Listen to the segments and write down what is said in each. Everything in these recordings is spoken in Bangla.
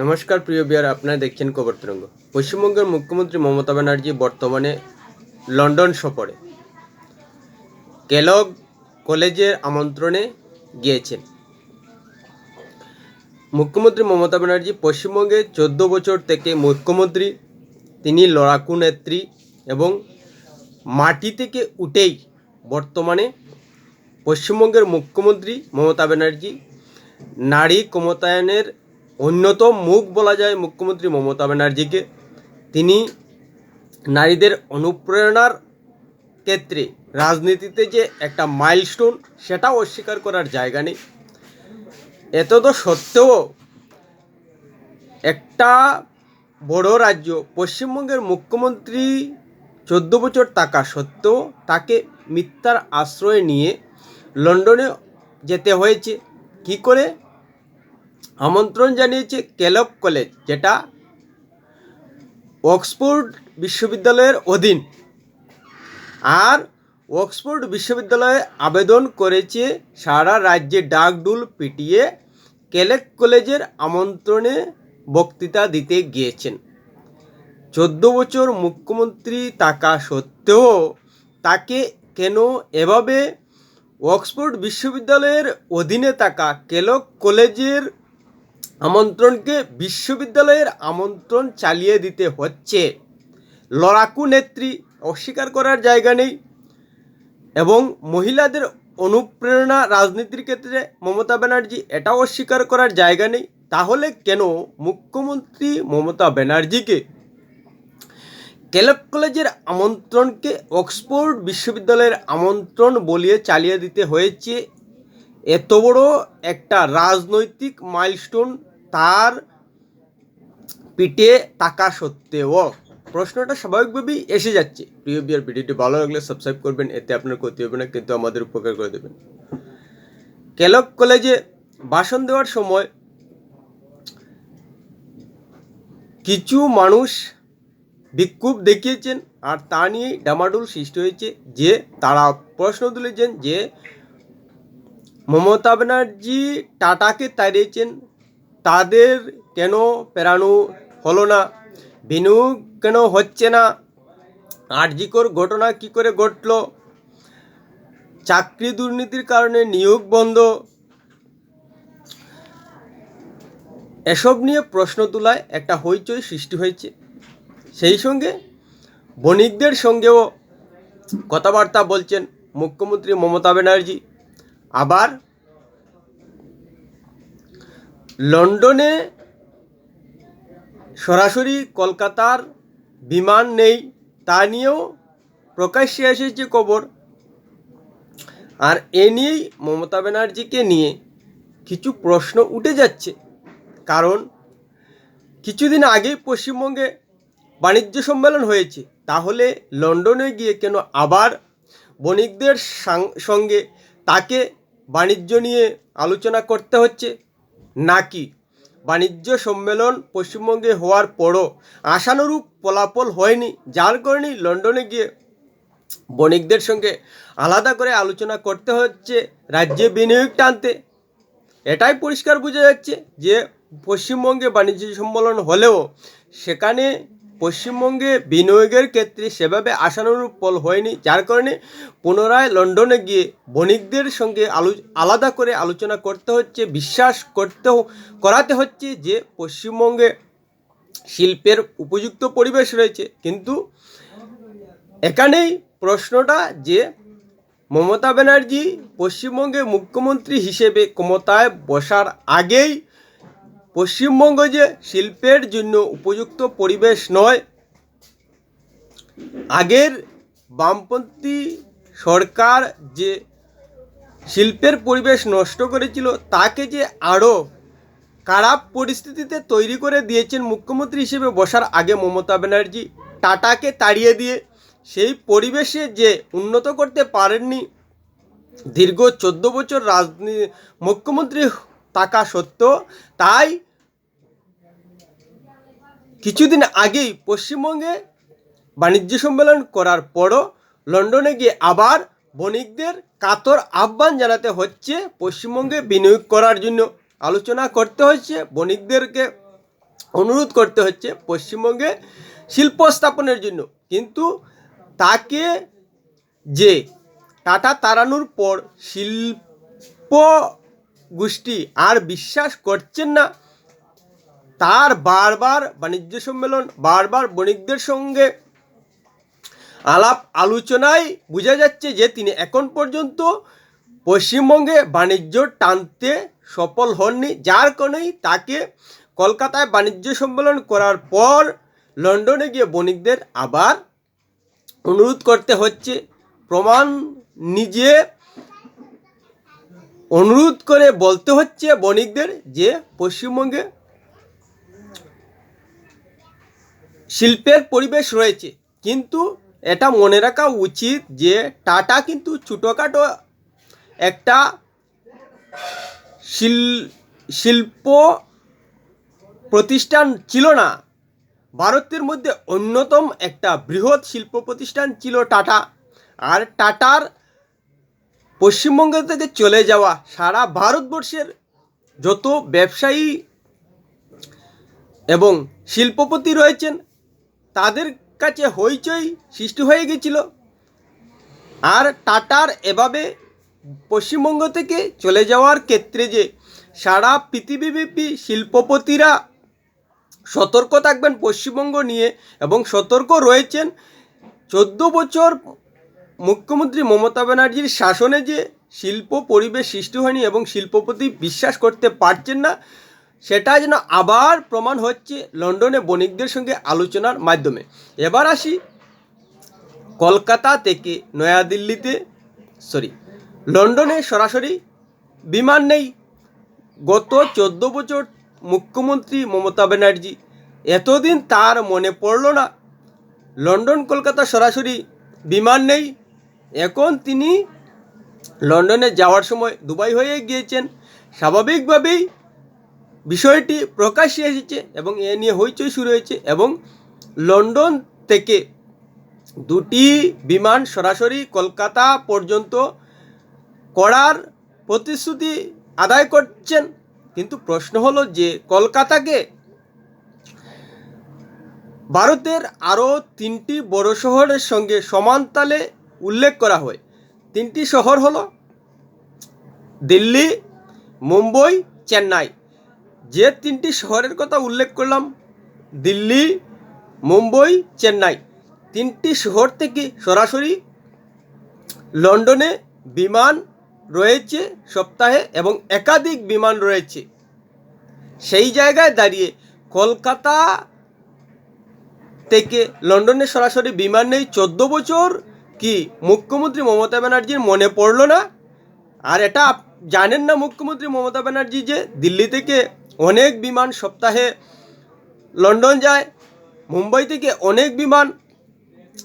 নমস্কার, প্রিয় বিহার আপনারা দেখছেন খবর তরঙ্গ। পশ্চিমবঙ্গের মুখ্যমন্ত্রী মমতা ব্যানার্জি বর্তমানে লন্ডন সফরে। কেলগ কলেজের আমন্ত্রণে গিয়েছেন। মুখ্যমন্ত্রী মমতা ব্যানার্জি পশ্চিমবঙ্গে চোদ্দ বছর থেকে মুখ্যমন্ত্রী, তিনি লড়াকু নেত্রী এবং মাটি থেকে উঠেই বর্তমানে পশ্চিমবঙ্গের মুখ্যমন্ত্রী মমতা ব্যানার্জি নারী ক্ষমতায়নের অন্যতম মুখ বলা যায় মুখ্যমন্ত্রী মমতা ব্যানার্জিকে। তিনি নারীদের অনুপ্রেরণার ক্ষেত্রে রাজনীতিতে যে একটা মাইলস্টোন সেটাও অস্বীকার করার জায়গা নেই। এত তো সত্ত্বেও একটা বড় রাজ্য, পশ্চিমবঙ্গের মুখ্যমন্ত্রী চোদ্দ বছর টাকা সত্ত্বেও তাকে মিথ্যার আশ্রয় নিয়ে লন্ডনে যেতে হয়েছে। কি করে? আমন্ত্রণ জানিয়েছে কেলক কলেজ, যেটা অক্সফোর্ড বিশ্ববিদ্যালয়ের অধীন। আর অক্সফোর্ড বিশ্ববিদ্যালয়ে আবেদন করেছে সারা রাজ্যে ডাকডুল পিটিয়ে কেলেক কলেজের আমন্ত্রণে বক্তৃতা দিতে গিয়েছেন। চোদ্দ বছর মুখ্যমন্ত্রী থাকা সত্ত্বেও তাকে কেন এভাবে অক্সফোর্ড বিশ্ববিদ্যালয়ের অধীনে থাকা কেলক কলেজের আমন্ত্রণকে বিশ্ববিদ্যালয়ের আমন্ত্রণ চালিয়ে দিতে হচ্ছে। লড়াকু নেত্রী অস্বীকার করার জায়গা নেই এবং মহিলাদের অনুপ্রেরণা রাজনীতির ক্ষেত্রে মমতা ব্যানার্জি এটাও অস্বীকার করার জায়গা নেই। তাহলে কেন মুখ্যমন্ত্রী মমতা ব্যানার্জিকে কেলক কলেজের আমন্ত্রণকে অক্সফোর্ড বিশ্ববিদ্যালয়ের আমন্ত্রণ বলিয়ে চালিয়ে দিতে হয়েছে এত বড় একটা রাজনৈতিক মাইলস্টোন তার পিঠে থাকা সত্ত্বেও। প্রশ্নটা স্বাভাবিকভাবেই এসে যাচ্ছে। প্রিয় বিয়ার ভিডিওটি ভালো লাগলে সাবস্ক্রাইব করবেন, এতে আপনার ক্ষতি হবে না, কিন্তু আমাদের উপকার করে দেবেন। কেলক কলেজে ভাষণ দেওয়ার সময় কিছু মানুষ বিক্ষোভ দেখিয়েছেন আর তা নিয়েই ডামাডোল সৃষ্টি হয়েছে যে তারা প্রশ্ন তুলেছেন যে মমতা ব্যানার্জি টাটাকে তাড়িয়েছেন তাদের কেন পেরানো হলো না? বিনিয়োগ কেন হচ্ছে না? আরজিকর ঘটনা কি করে ঘটল? চাকরি দুর্নীতির কারণে নিয়োগ বন্ধ। এসব নিয়ে প্রশ্ন তোলায় একটা হইচই সৃষ্টি হয়েছে। সেই সঙ্গে বণিকদের সঙ্গেও কথাবার্তা বলছেন মুখ্যমন্ত্রী মমতা ব্যানার্জি। আবার লন্ডনে সরাসরি কলকাতার বিমান নেই, তা নিয়েও প্রকাশ্যে এসেছে খবর। আর এ নিয়েই মমতা ব্যানার্জিকে নিয়ে কিছু প্রশ্ন উঠে যাচ্ছে। কারণ কিছুদিন আগেই পশ্চিমবঙ্গে বাণিজ্য সম্মেলন হয়েছে। তাহলে লন্ডনে গিয়ে কেন আবার বণিকদের সঙ্গে তাকে বাণিজ্য নিয়ে আলোচনা করতে হচ্ছে। নাকি বাণিজ্য সম্মেলন পশ্চিমবঙ্গে হওয়ার পরও আশানুরূপ ফলাফল হয়নি, যার কারণে লন্ডনে গিয়ে বণিকদের সঙ্গে আলাদা করে আলোচনা করতে হচ্ছে রাজ্যে বিনিয়োগ টানতে। এটাই পরিষ্কার বোঝা যাচ্ছে যে পশ্চিমবঙ্গে বাণিজ্য সম্মেলন হলেও সেখানে পশ্চিমবঙ্গে বিনিয়োগের ক্ষেত্রে সেভাবে আশানুরূপ ফল হয়নি, যার কারণে পুনরায় লন্ডনে গিয়ে বণিকদের সঙ্গে আলো, আলাদা করে আলোচনা করতে হচ্ছে, বিশ্বাস করতে করাতে হচ্ছে যে পশ্চিমবঙ্গে শিল্পের উপযুক্ত পরিবেশ রয়েছে। কিন্তু এখানেই প্রশ্নটা যে মমতা ব্যানার্জি পশ্চিমবঙ্গে মুখ্যমন্ত্রী হিসেবে ক্ষমতায় বসার আগেই পশ্চিমবঙ্গ যে শিল্পের জন্য উপযুক্ত পরিবেশ নয়, আগের বামপন্থী সরকার যে শিল্পের পরিবেশ নষ্ট করেছিল, তাকে যে আরও খারাপ পরিস্থিতিতে তৈরি করে দিয়েছেন মুখ্যমন্ত্রী হিসেবে বসার আগে মমতা ব্যানার্জি, টাটাকে তাড়িয়ে দিয়ে সেই পরিবেশে যে উন্নত করতে পারেননি দীর্ঘ চোদ্দ বছর রাজনীতি, মুখ্যমন্ত্রী থাকা সত্ত্বেও তাই কিছুদিন আগেই পশ্চিমবঙ্গে বাণিজ্য সম্মেলন করার পরও লন্ডনে গিয়ে আবার বণিকদের কাতর আহ্বান জানাতে হচ্ছে, পশ্চিমবঙ্গে বিনিয়োগ করার জন্য আলোচনা করতে হচ্ছে, বণিকদেরকে অনুরোধ করতে হচ্ছে পশ্চিমবঙ্গে শিল্প স্থাপনের জন্য। কিন্তু তাকে যে টাটা তাড়ানোর পর শিল্প গোষ্ঠী আর বিশ্বাস করছেন না তার বারবার বাণিজ্য সম্মেলন, বারবার বণিকদের সঙ্গে আলাপ আলোচনায় বোঝা যাচ্ছে যে তিনি এখন পর্যন্ত পশ্চিমবঙ্গে বাণিজ্য টানতে সফল হননি। যার কারণেই তাকে কলকাতায় বাণিজ্য সম্মেলন করার পর লন্ডনে গিয়ে বণিকদের আবার অনুরোধ করতে হচ্ছে। প্রমাণ নিজে অনুরোধ করে বলতে হচ্ছে বণিকদের যে পশ্চিমবঙ্গে শিল্পের পরিবেশ রয়েছে, কিন্তু এটা মনে রাখা উচিত যে টাটা কিন্তু ছোটোখাটো একটা শিল, শিল্প প্রতিষ্ঠান ছিল না। ভারতের মধ্যে অন্যতম একটা বৃহৎ শিল্প প্রতিষ্ঠান ছিল টাটা। আর টাটার পশ্চিমবঙ্গ থেকে চলে যাওয়া সারা ভারতবর্ষের যত ব্যবসায়ী এবং শিল্পপতি রয়েছেন তাদের কাছে হইচই সৃষ্টি হয়ে গেছিল। আর টাটার এভাবে পশ্চিমবঙ্গ থেকে চলে যাওয়ার ক্ষেত্রে যে সারা পৃথিবীব্যাপী শিল্পপতিরা সতর্ক থাকবেন পশ্চিমবঙ্গ নিয়ে এবং সতর্ক রয়েছেন, চোদ্দ বছর মুখ্যমন্ত্রী মমতা ব্যানার্জির শাসনে যে শিল্প পরিবেশ সৃষ্টি হয়নি এবং শিল্পপতি বিশ্বাস করতে পারছেন না সেটা যেন আবার প্রমাণ হচ্ছে লন্ডনে বণিকদের সঙ্গে আলোচনার মাধ্যমে। এবার আসি কলকাতা থেকে নয়াদিল্লিতে সরি লন্ডনে সরাসরি বিমান নেই। গত চোদ্দ বছর মুখ্যমন্ত্রী মমতা ব্যানার্জি এতদিন তার মনে পড়ল না, লন্ডন, কলকাতা সরাসরি বিমান নেই। এখন তিনি লন্ডনে যাওয়ার সময় দুবাই হয়ে গিয়েছেন। স্বাভাবিকভাবেই বিষয়টি প্রকাশ্যে এসেছে এবং এ নিয়ে হইচই শুরু হয়েছে এবং লন্ডন থেকে দুটি বিমান সরাসরি কলকাতা পর্যন্ত করার প্রতিশ্রুতি আদায় করছেন। কিন্তু প্রশ্ন হলো যে কলকাতাকে ভারতের আরও তিনটি বড় শহরের সঙ্গে সমানতালে উল্লেখ করা হয়। তিনটি শহর হলো দিল্লি, মুম্বই, চেন্নাই। যে তিনটি শহরের কথা উল্লেখ করলাম, দিল্লি, মুম্বই, চেন্নাই। তিনটি শহর থেকে সরাসরি লন্ডনে বিমান রয়েছে সপ্তাহে এবং একাধিক বিমান রয়েছে। সেই জায়গায় দাঁড়িয়ে কলকাতা থেকে লন্ডনে সরাসরি বিমান নেই, চোদ্দ বছর কি মুখ্যমন্ত্রী মমতা ব্যানার্জির মনে পড়ল না? আর এটা জানেন না মুখ্যমন্ত্রী মমতা ব্যানার্জি যে দিল্লি থেকে অনেক বিমান সপ্তাহে লন্ডন যায়, মুম্বাই থেকে অনেক বিমান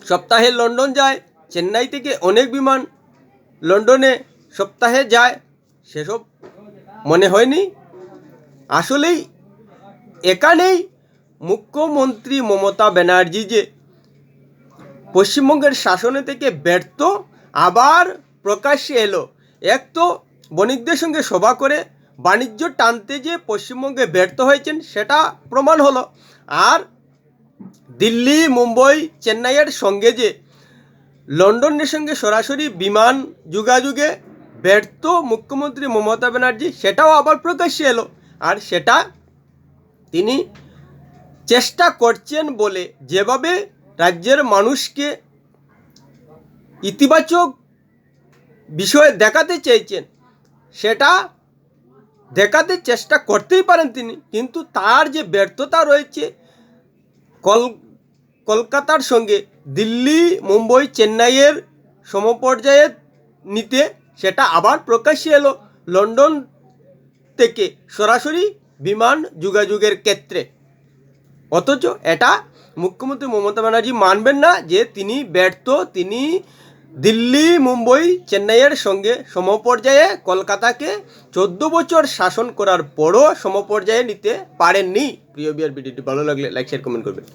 সপ্তাহে লন্ডন যায়, চেন্নাই থেকে অনেক বিমান লন্ডনে সপ্তাহে যায়। সেসব মনে হয়নি? আসলেই এখানেই মুখ্যমন্ত্রী মমতা ব্যানার্জি যে পশ্চিমবঙ্গের শাসনে থেকে ব্যর্থ, আবার প্রকাশ্যে এলো। এক তো বণিকদের সঙ্গে সভা করে বাণিজ্য টানতে যে পশ্চিমবঙ্গে ব্যর্থ হয়েছেন, সেটা প্রমাণ হলো। আর দিল্লি, মুম্বই, চেন্নাইয়ের সঙ্গে যে লন্ডনের সঙ্গে সরাসরি বিমান যোগাযোগে ব্যর্থ মুখ্যমন্ত্রী মমতা ব্যানার্জি, সেটাও আবার প্রকাশ্যে এলো। আর সেটা তিনি চেষ্টা করছেন বলে যেভাবে রাজ্যের মানুষকে ইতিবাচক বিষয়ে দেখাতে চেয়েছেন, সেটা দেখাতে চেষ্টা করতেই পারেন তিনি, কিন্তু তার যে ব্যর্থতা রয়েছে, কল, কলকাতার সঙ্গে দিল্লি, মুম্বই, চেন্নাইয়ের সমপর্যায়ে নিতে সেটা আবার প্রকাশ্যে এলো লন্ডন থেকে সরাসরি বিমান যোগাযোগের ক্ষেত্রে। অথচ এটা মুখ্যমন্ত্রী মমতা ব্যানার্জি মানবেন না যে তিনি ব্যর্থ, তিনি দিল্লি, মুম্বই, চেন্নাইয়ের সঙ্গে সমপর্যায়ে কলকাতাকে চোদ্দ বছর শাসন করার পরও সমপর্যায়ে নিতে পারেননি। প্রিয় বিয়ার ভিডিওটি ভালো লাগলে লাইক শেয়ার কমেন্ট করবেন।